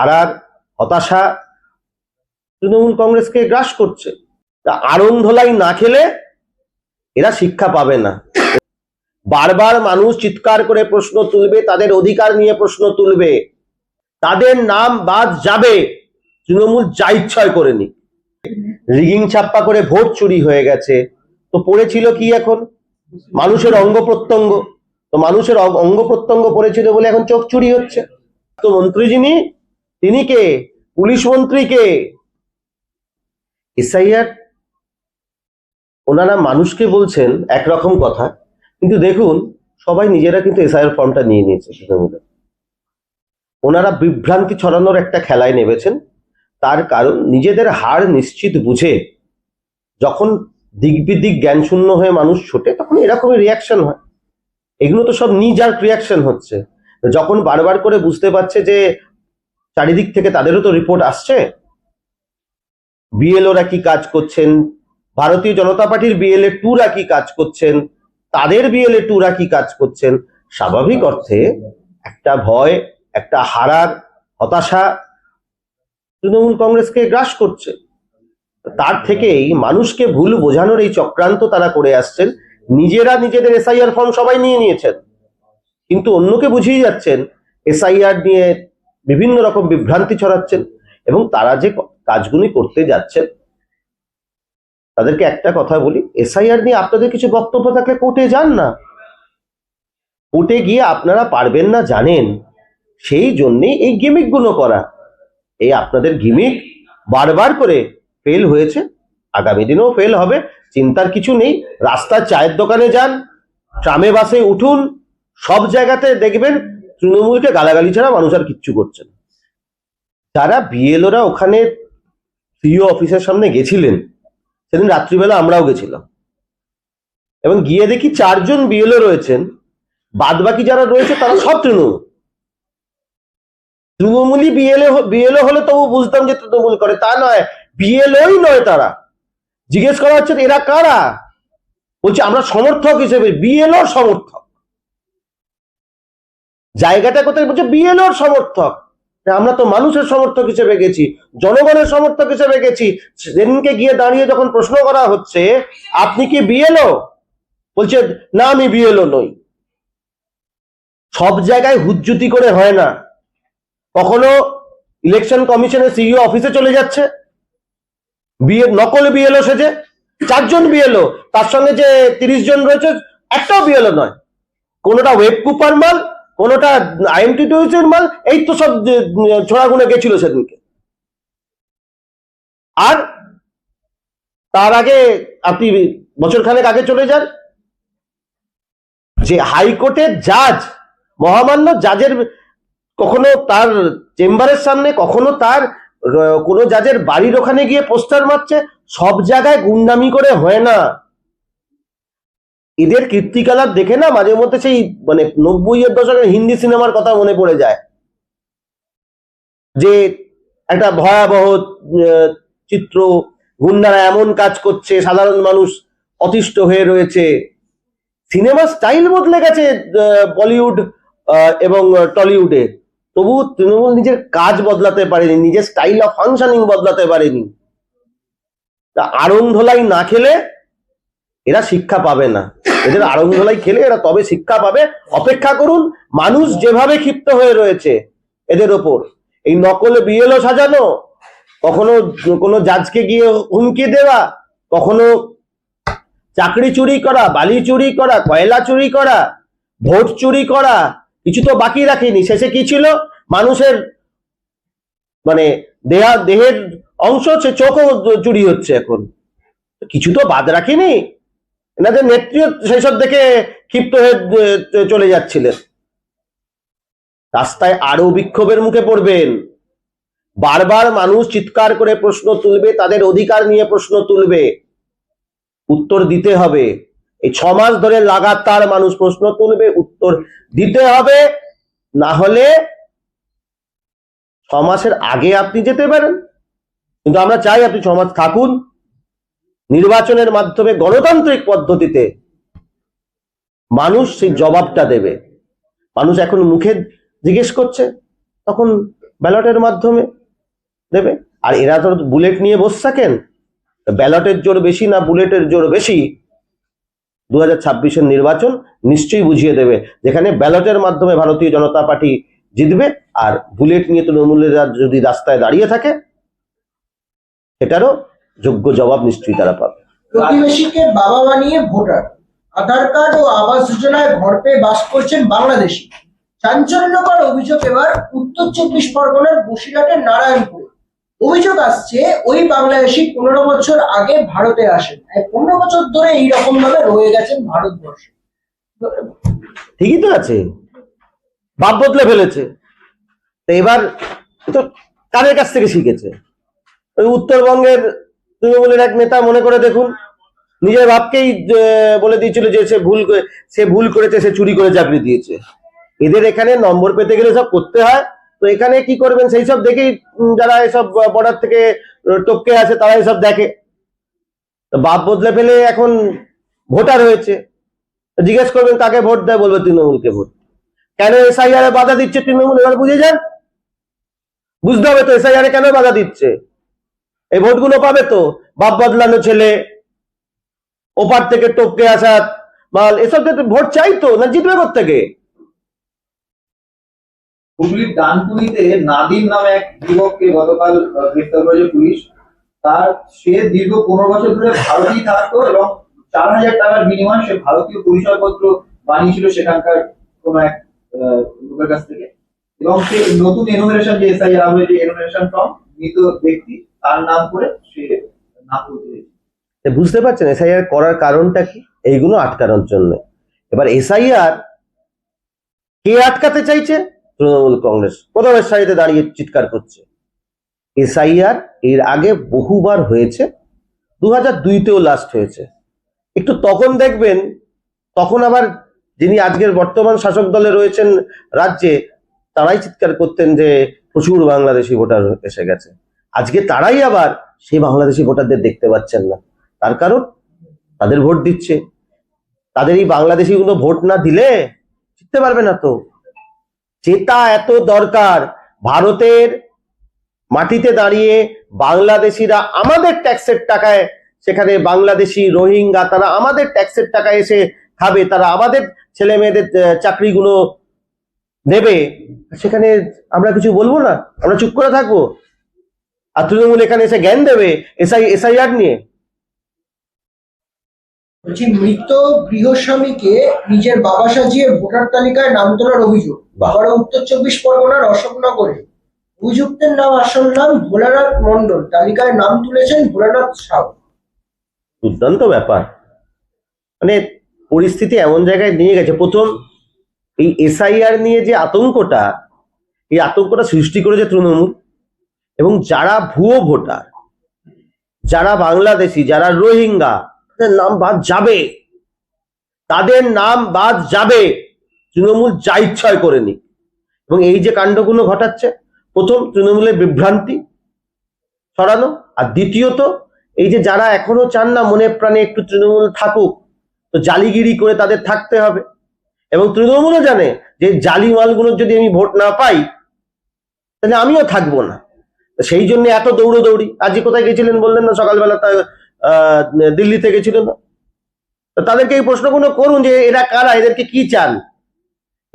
হারার হতাশা তৃণমূল কংগ্রেসকে গ্রাস করছে। তা আড়ং ধোলাই না খেলে এরা শিক্ষা পাবে না। বারবার মানুষ চিৎকার করে প্রশ্ন তুলবে, তাদের অধিকার নিয়ে প্রশ্ন তুলবে। তাদের নাম বাদ যাবে। তৃণমূল যা ইচ্ছয় করে নি রিগিং ছাপ্পা করে ভোট চুরি হয়ে গেছে। তো পড়েছিল কি এখন? মানুষের অঙ্গ প্রত্যঙ্গ। তো মানুষের অঙ্গ প্রত্যঙ্গ পড়েছিল বলে এখন চোখ চুরি হচ্ছে। তো মন্ত্রী যিনি তিনি কে? পুলিশ মন্ত্রী কে? এসআইআর ওনারা মানুষকে বলছেন একরকম কথা, কিন্তু দেখুন, সবাই নিজেরা কিন্তু এসআইআর ফর্মটা নিয়ে নিয়েছে ওনারা বিভ্রান্তি ছড়ানোর একটা খেলায় নেমেছেন। তার কারণ, নিজেদের হার নিশ্চিত বুঝে যখন দিক বিদিক জ্ঞান শূন্য হয়ে মানুষ ছোটে, তখন এরকমই রিয়াকশন হয়। এগুলো তো সব নিজার রিয়াকশন হচ্ছে। যখন বারবার করে বুঝতে পারছে যে চারিদিক থেকে তাদেরও তো রিপোর্ট আসছে। বিএলওরা কি কাজ করছেন? ভারতীয় জনতা পার্টির বিএলএ টুরা কি কাজ করছেন? তাদের বিএলএ টুরা কি কাজ করছেন? স্বাভাবিক অর্থে একটা ভয়, একটা হারার, হতাশা তৃণমূল কংগ্রেসকে গ্রাস করছে। তার থেকেই মানুষকে ভুল বোঝানোর এই চক্রান্ত তারা করে আসছেন। নিজেরা নিজেদের এসআইআর ফর্ম সবাই নিয়ে নিয়েছেন। কিন্তু অন্যকে বুঝিয়ে যাচ্ছেন এসআইআর নিয়ে বিভিন্ন রকম বিভ্রান্তি ছড়াচ্ছেন এবং তারা যে কাজগুলি করতে যাচ্ছেন, তাদেরকে একটা কথা বলি, এসআইআর নিয়ে আপনাদের কিছু বক্তব্য থাকলে কোর্টে যান না। কোর্টে গিয়ে আপনারা পারবেন না, জানেন। সেই জন্যেই এই গিমিকগুলো করা। এই আপনাদের গিমিক বারবার করে ফেল হয়েছে। আগামী দিনেও ফেল হবে, চিন্তার কিছু নেই। রাস্তার চায়ের দোকানে যান, ট্রামে, বাসে উঠুন, সব জায়গাতে দেখবেন তৃণমূলকে গালাগালি ছাড়া মানুষ আর কিচ্ছু করছে না। যারা বিএলওরা ওখানে সিও অফিসের সামনে গেছিলেন, সেদিন রাত্রিবেলা আমরাও গেছিলাম। এবং গিয়ে দেখি চারজন বিএলও রয়েছেন বাদ বাকি যারা রয়েছে তারা সব তৃণমূল। তৃণমূলই বিএলএ বিএলও হলে তবু বুঝতাম যে তৃণমূল করে, তা নয় বিএলওই নয় তারা। জিজ্ঞেস করা হচ্ছে, এরা কারা? বলছে, আমরা সমর্থক হিসেবে বিএলওর সমর্থক। জায়গাটা কোথায় বলছে? বিএলওর সমর্থক। আমরা তো মানুষের সমর্থক হিসেবে গেছি, জনগণের সমর্থক হিসেবে গেছি। সেদিনকে গিয়ে দাঁড়িয়ে যখন প্রশ্ন করা হচ্ছে, আপনি কি বিএলও বলছে, না, আমি বিএলও নই। সব জায়গায় হুজ্জুতি করে হয় না। কখনো ইলেকশন কমিশনের সিইও অফিসে চলে যাচ্ছে। বিয়ে নকল বিএলও সেজে, চারজন বিএলও তার সঙ্গে যে তিরিশ জন রয়েছে, একটাও বিএলও নয়। কোনোটা ওয়েব কুপার মাল কোনোটা আইএমটি টুইসের মাল, এই তো সব ছোড়াগুলো গেছিল সেদিনকে। আর তার আগে আপনি বছর খানেক আগে চলে যান, যে হাইকোর্টের জাজ, মহামান্য জাজের, কখনো তার চেম্বারের সামনে, কখনো তার কোনো জাজের বাড়ির ওখানে গিয়ে পোস্টার মারছে, সব জায়গায় গুন্ডামি করে হয় না। এদের কীর্তিকলাপ দেখে না মাঝে মধ্যে সেই মানে নব্বই এর দশকের হিন্দি সিনেমার কথা মনে পড়ে যায়। যে একটা ভয়াবহ চিত্র, গুন্ডারা এমন কাজ করছে, সাধারণ মানুষ অতিষ্ঠ হয়ে রয়েছে। সিনেমা স্টাইল বদলে গেছে বলিউড এবং টলিউডে। তবু তৃণমূল নিজের কাজ বদলাতে পারেনি, নিজের স্টাইল অফ ফাংশনিং বদলাতে পারেনি। তা ধোলাই না খেলে এরা শিক্ষা পাবে না। এদের আড়ং ধোলাই খেলে এরা তবে শিক্ষা পাবে। অপেক্ষা করুন, মানুষ যেভাবে ক্ষিপ্ত হয়ে রয়েছে এদের ওপর। এই নকল বিএলও সাজানো, কখনো কোনো জাজকে গিয়ে হুমকি দেওয়া, কখনো চাকরি চুরি করা, বালি চুরি করা, কয়লা চুরি করা, ভোট চুরি করা, কিছু তো বাকি রাখেনি। শেষে কি ছিল? মানুষের মানে দেহা, দেহের অংশ সে চোখও চুরি হচ্ছে এখন। কিছু তো বাদ রাখিনি। এনাদের নেত্রীও সেসব দেখে ক্ষিপ্ত হয়ে চলে যাচ্ছিলেন। রাস্তায় আরও বিক্ষোভের মুখে পড়বেন। বারবার মানুষ চিৎকার করে প্রশ্ন তুলবে, তাদের অধিকার নিয়ে প্রশ্ন তুলবে। উত্তর দিতে হবে। এই ছ মাস ধরে লাগাতার মানুষ প্রশ্ন তুলবে, উত্তর দিতে হবে। না হলে ছ মাসের আগে আপনি যেতে পারেন। কিন্তু আমরা চাই আপনি ছ মাস থাকুন। নির্বাচনের মাধ্যমে গণতান্ত্রিক পদ্ধতিতে মানুষ সেই জবাবটা দেবে। মানুষ এখন মুখে জিজ্ঞেস করছে, তখন ব্যালটের মাধ্যমে দেবে। আর এরা তো বুলেট নিয়ে বসে থাকেন ব্যালটের জোর বেশি না বুলেটের জোর বেশি? দু হাজার নির্বাচন নিশ্চয়ই বুঝিয়ে দেবে, যেখানে ব্যালটের মাধ্যমে ভারতীয় জনতা পার্টি জিতবে আর বুলেট নিয়ে তৃণমূলের যদি রাস্তায় দাঁড়িয়ে থাকে, সেটারও যোগ্য জবাব নিশ্চয়ই তারা পাবে। প্রতিবেশীকে বাবা বানিয়ে ভোটার আধার কার্ড ও আবাস যোজনায় ঘর পেয়ে বাস করছেন বাংলাদেশি। চাঞ্চল্যকর অভিযোগ এবার উত্তর চব্বিশ পরগনার বসিরহাটের নারায়ণপুর। অভিযোগ আসছে ওই বাংলাদেশি পনেরো বছর আগে ভারতে আসেন। পনেরো বছর ধরে এইরকম ভাবে রয়ে গেছেন ভারতবর্ষে। ঠিকই তো আছে। ভাব বদলে ফেলেছে। তো এবার তো কাদের কাছ থেকে শিখেছে? ওই উত্তরবঙ্গের তৃণমূলের এক নেতা মনে করে দেখুন, নিজের বাপকেই বলে দিয়েছিল যে সে ভুল সে ভুল করেছে, সে চুরি করে চাকরি দিয়েছে। এদের এখানে নম্বর পেতে গেলে সব করতে হয়। তো এখানে কি করবেন, সেই সব দেখেই যারা এসব বর্ডার থেকে টপকে আছে, তারা এসব দেখে। বাপ বদলে ফেলে এখন ভোটার হয়েছে। জিজ্ঞেস করবেন তাকে ভোট দেয়, বলবে তৃণমূলকে ভোট। কেন এসআইআর বাধা দিচ্ছে তৃণমূল, এবার বুঝে যান। বুঝতে হবে তো, এসআইআর কেন বাধা দিচ্ছে? এই ভোটগুলো পাবে তো? বাপ বদলানো ছেলে, ওপার থেকে টপকে আসা মাল, এসব ভোট চাই তো, না জিতবে থেকে হুগলির ডানকুনিতে নাদিম নামে এক যুবককে গতকাল গ্রেফতার করেছে পুলিশ। তার, সে দীর্ঘ পনেরো বছর ধরে ভারতেই থাকতো এবং চার হাজার টাকার বিনিময়ে সে ভারতীয় পরিচয়পত্র বানিয়েছিল সেখানকার কোন এক লোকের কাছ থেকে। এবং সে নতুন এনোমিনেশন যে এসআইআর হয়েছে এনোমিনেশন ফর্ম মৃত ব্যক্তি বুঝতে পারছেন এসআইআর করার কারণটা কি? এইগুলো আটকানোর জন্য। এবার এসআইআর কে আটকাতে চাইছে? তৃণমূল কংগ্রেস। প্রথমের সারিতে দাঁড়িয়ে চিৎকার করছে। এসআইআর এর আগে বহুবার হয়েছে। দু হাজার দুইতেও লাস্ট হয়েছে। একটু তখন দেখবেন, তখন আবার যিনি আজকের বর্তমান শাসক দলে রয়েছেন রাজ্যে, তারাই চিৎকার করতেন যে প্রচুর বাংলাদেশি ভোটার এসে গেছে। আজকে তারাই আবার সেই বাংলাদেশি ভোটারদের দেখতে পাচ্ছেন না। তার কারণ তাদের ভোট দিচ্ছে। তাদের এই বাংলাদেশিগুলো ভোট না দিলে জিততে পারবে না তো। চেতা এত দরকার। ভারতের মাটিতে দাঁড়িয়ে বাংলাদেশিরা আমাদের ট্যাক্সের টাকায় সেখানে বাংলাদেশি রোহিঙ্গা, তারা আমাদের ট্যাক্সের টাকায় এসে খাবে। তারা আমাদের ছেলে মেয়েদের চাকরিগুলো নেবে। সেখানে আমরা কিছু বলব না? আমরা চুপ করে থাকব? আর তৃণমূল এখানে এসে জ্ঞান দেবে এসআই এসআইআর নিয়ে। বলছি মৃত গৃহস্বামীকে নিজের বাবা সাজিয়ে ভোটার তালিকায় নাম তোলার অভিযোগ। বাহ। আবার উত্তর চব্বিশ পরগনার অশোকনগরে। অভিযুক্তের নাম আসল নাম ভোলানাথ মন্ডল তালিকায় নাম তুলেছেন ভোলানাথ সাউ। দুর্দান্ত ব্যাপার। মানে পরিস্থিতি এমন জায়গায় নিয়ে গেছে। প্রথম এই এসআইআর নিয়ে যে আতঙ্কটা এই আতঙ্কটা সৃষ্টি করেছে তৃণমূল। এবং যারা ভুয়ো ভোটার, যারা বাংলাদেশি, যারা রোহিঙ্গা, তাদের নাম বাদ যাবে। তাদের নাম বাদ যাবে। তৃণমূল যা ইচ্ছয় করে নি এবং এই যে কাণ্ডগুলো ঘটাচ্ছে, প্রথম তৃণমূলের বিভ্রান্তি ছড়ানো, আর দ্বিতীয়ত, এই যে যারা এখনও চান না মনে প্রাণে একটু তৃণমূল থাকুক, তো জালিগিরি করে তাদের থাকতে হবে। এবং তৃণমূলও জানে যে জালি মালগুলোর যদি আমি ভোট না পাই, তাহলে আমিও থাকব না। সেই জন্য এত দৌড়োদৌড়ি আজকে কোথায় গেছিলেন বললেন না, সকালবেলা তা দিল্লি থেকে গেছিলেন। না তাদেরকে এই প্রশ্নগুলো করুন যে এরা কারা, এদেরকে কি চান?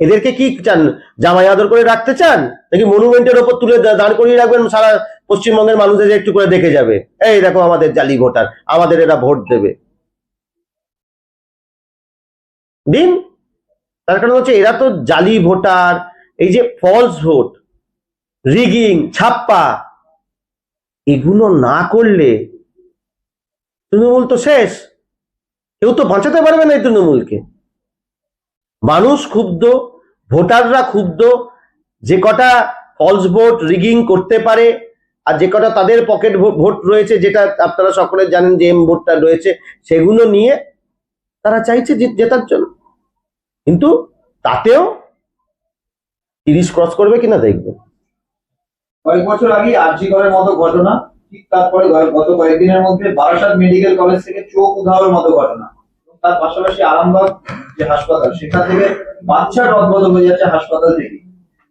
এদেরকে কি চান? জামাই আদর করে রাখতে চান? নাকি মনুমেন্টের ওপর তুলে দাঁড় করিয়ে রাখবেন? সারা পশ্চিমবঙ্গের মানুষদের একটু করে দেখে যাবে। এই দেখো আমাদের জালি ভোটার, আমাদের এরা ভোট দেবে। দিন? তার কারণ হচ্ছে এরা তো জালি ভোটার, এই যে ফলস ভোট রিগিং ছাপ্পা এগুলো না করলে তৃণমূল তো শেষ। কেউ তো বাঁচাতে পারবে না এই তৃণমূলকে। মানুষ ক্ষুব্ধ, ভোটাররা ক্ষুব্ধ, যে কটা ফলস ভোট রিগিং করতে পারে আর যে কটা তাদের পকেট ভোট রয়েছে, যেটা আপনারা সকলে জানেন যে এম ভোটটা রয়েছে, সেগুলো নিয়ে তারা চাইছে জেতার জন্য। কিন্তু তাতেও তিরিশ ক্রস করবে কিনা দেখবে। কয়েক বছর আগে আরজি করার মতো ঘটনা ঠিক তারপরে গত কয়েকদিনের মধ্যে বারাসাত মেডিকেল কলেজ থেকে চোখ উধাওয়ের মতো ঘটনা। তার পাশাপাশি আরামবাগ যে হাসপাতাল সেখান থেকে বাচ্চা রদবদল হয়ে যাচ্ছে হাসপাতাল থেকে।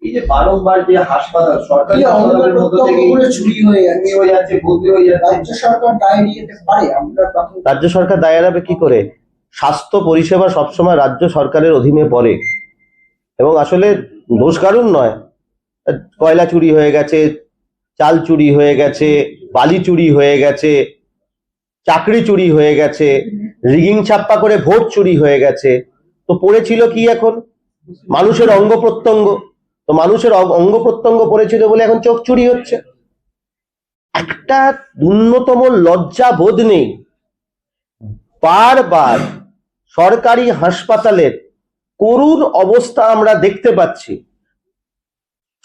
এই যে বারংবার যে হাসপাতাল সরকারি হাসপাতালের মধ্যে থেকে চুরি হয়ে যাচ্ছে। হয়ে যাচ্ছে বদলি হয়ে যাচ্ছে। রাজ্য সরকার দায় নিয়ে পারে আমরা রাজ্য সরকার দায় এড়াবে কি করে? স্বাস্থ্য পরিষেবা সবসময় রাজ্য সরকারের অধীনে পড়ে। এবং আসলে দোষ কারণ নয়। কয়লা চুরি হয়ে গেছে, চাল চুরি হয়ে গেছে, বালি চুরি হয়ে গেছে, চাকরি চুরি হয়ে গেছে, রিগিং ছাপ্পা করে ভোট চুরি হয়ে গেছে। তো পড়েছিল কি এখন? মানুষের অঙ্গ প্রত্যঙ্গ। তো মানুষের অঙ্গ প্রত্যঙ্গ পড়েছিল বলে এখন চোখ চুরি হচ্ছে। একটা ন্যূনতম লজ্জা বোধ নেই। বারবার সরকারি হাসপাতালের করুণ অবস্থা আমরা দেখতে পাচ্ছি।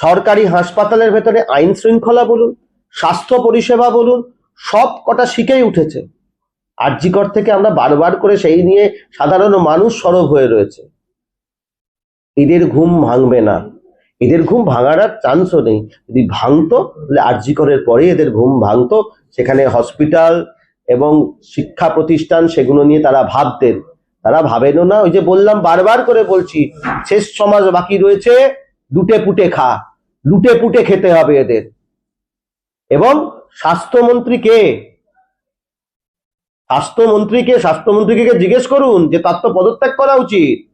সরকারি হাসপাতালের ভেতরে আইন শৃঙ্খলা বলুন, স্বাস্থ্য পরিষেবা বলুন, সব কটা শিখেই উঠেছে। আরজিকর থেকে আমরা বারবার করে সেই নিয়ে সাধারণ মানুষ সরব হয়ে রয়েছে। এদের ঘুম ভাঙবে না। এদের ঘুম ভাঙার আর চান্সও নেই। যদি ভাঙতো, তাহলে আরজিকরের পরে এদের ঘুম ভাঙতো। সেখানে হসপিটাল এবং শিক্ষা প্রতিষ্ঠান সেগুলো নিয়ে তারা ভাবতেন। তারা ভাবেনও না, ওই যে বললাম, বারবার করে বলছি, শেষ সমাজ বাকি রয়েছে লুটে পুটে খা। লুটে পুটে খেতে হবে এদের। এবং স্বাস্থ্যমন্ত্রী কে? স্বাস্থ্যমন্ত্রীকে স্বাস্থ্যমন্ত্রীকে জিজ্ঞেস করুন যে তার তো পদত্যাগ করা উচিত।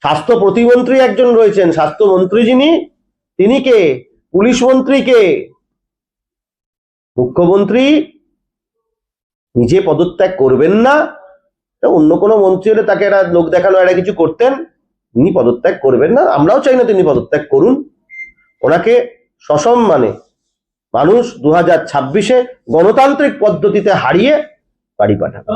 স্বাস্থ্য প্রতিমন্ত্রী একজন রয়েছেন, স্বাস্থ্যমন্ত্রী যিনি, তিনি কে? পুলিশ মন্ত্রী কে? মুখ্যমন্ত্রী? নিজে পদত্যাগ করবেন না? অন্য কোনো মন্ত্রী হলে তাকে একটা লোক দেখানো একটা কিছু করতেন? তিনি পদত্যাগ করবেন না, আমরাও চাই না তিনি পদত্যাগ করুন। ওনাকে সসম্মানে মানুষ দু হাজার ছাব্বিশে গণতান্ত্রিক পদ্ধতিতে হারিয়ে বাড়ি পাঠাবে